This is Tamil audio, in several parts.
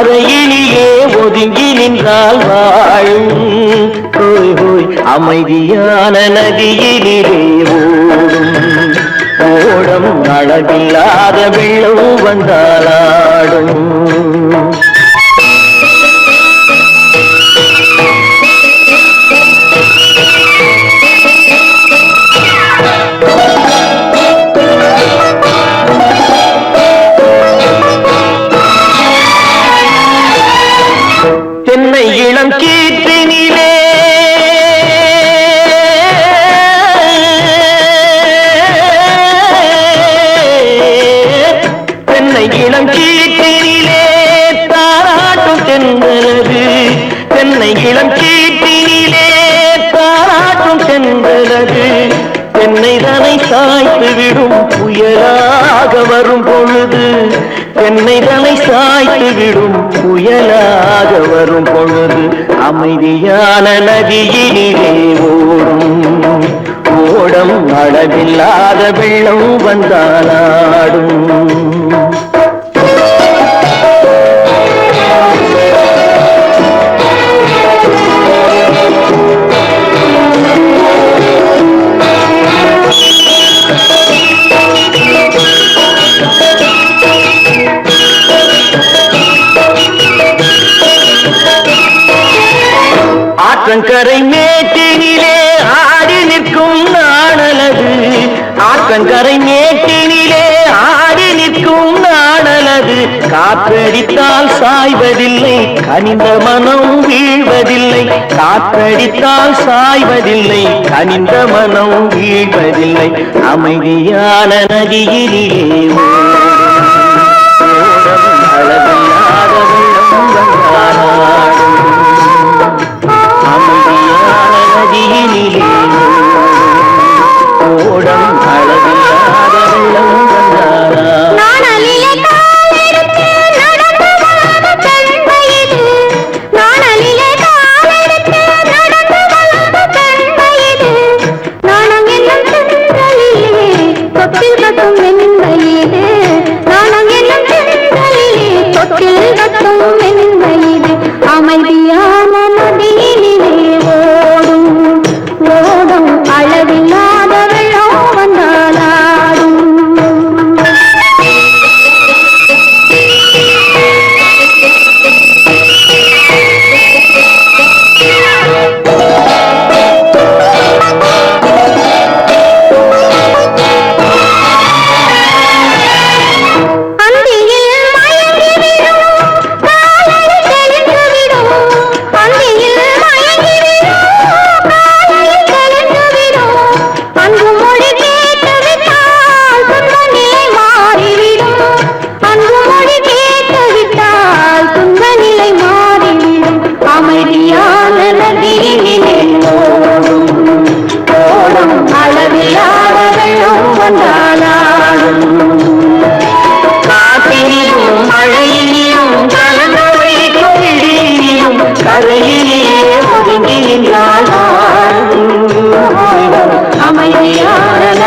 அறையிலேயே ஒதுங்கி நின்றால் வாழும். ஹோய் ஹோய் அமைதியான நதியிலே ஓடும். ஓடம் அளவில்லாத வெள்ளம் வந்தாலாடும் இளம் கீற்றினிலே தாராட்டும் சென்றது என்னை தனை சாய்த்து விடும் புயலாக வரும் பொழுது. என்னை தனை சாய்த்து விடும் புயலாக வரும் பொழுது. அமைதியான நதியினிலே ஓடும். ஓடம் அளவில்லாத வெள்ளம் வந்தாலாடும் ஆற்றங்கரை மேட்டினிலே ஆடி நிற்கும் நாணலது ஆற்றங்கரை மேட்டினிலே ஆடி நிற்கும் நாணலது காற்றடித்தால் சாய்வதில்லை கனிந்த மனம் வீழ்வதில்லை. காற்றடித்தால் சாய்வதில்லை கனிந்த மனம் வீழ்வதில்லை. அமைதியான நதியிலே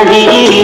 அமைதியான